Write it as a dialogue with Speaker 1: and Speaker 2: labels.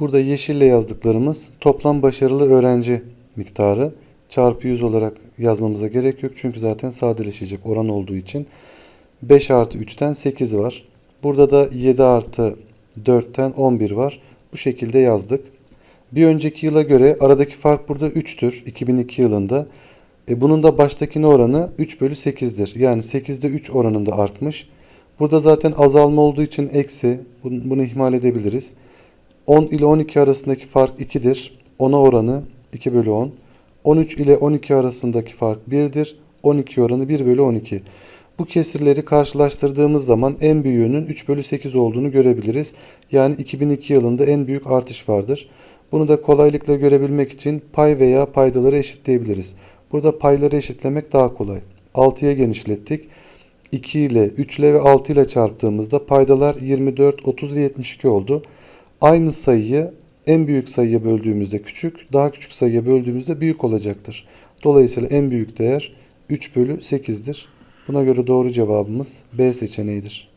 Speaker 1: Burada yeşille yazdıklarımız toplam başarılı öğrenci miktarı. Çarpı 100 olarak yazmamıza gerek yok. Çünkü zaten sadeleşecek oran olduğu için. 5 artı 3'ten 8 var. Burada da 7 artı 4'ten 11 var. Bu şekilde yazdık. Bir önceki yıla göre aradaki fark burada 3'tür 2002 yılında. E bunun da baştakine oranı 3 bölü 8'dir. Yani 8'de 3 oranında artmış. Burada zaten azalma olduğu için eksi. Bunu, bunu ihmal edebiliriz. 10 ile 12 arasındaki fark 2'dir. 10'a oranı 2 bölü 10. 13 ile 12 arasındaki fark 1'dir. 12 oranı 1 bölü 12. Bu kesirleri karşılaştırdığımız zaman en büyüğünün 3 bölü 8 olduğunu görebiliriz. Yani 2002 yılında en büyük artış vardır. Bunu da kolaylıkla görebilmek için pay veya paydaları eşitleyebiliriz. Burada payları eşitlemek daha kolay. 6'ya genişlettik. 2 ile 3 ile ve 6 ile çarptığımızda paydalar 24, 30 ve 72 oldu. Aynı sayıyı en büyük sayıya böldüğümüzde küçük, daha küçük sayıya böldüğümüzde büyük olacaktır. Dolayısıyla en büyük değer 3 bölü 8'dir. Buna göre doğru cevabımız B seçeneğidir.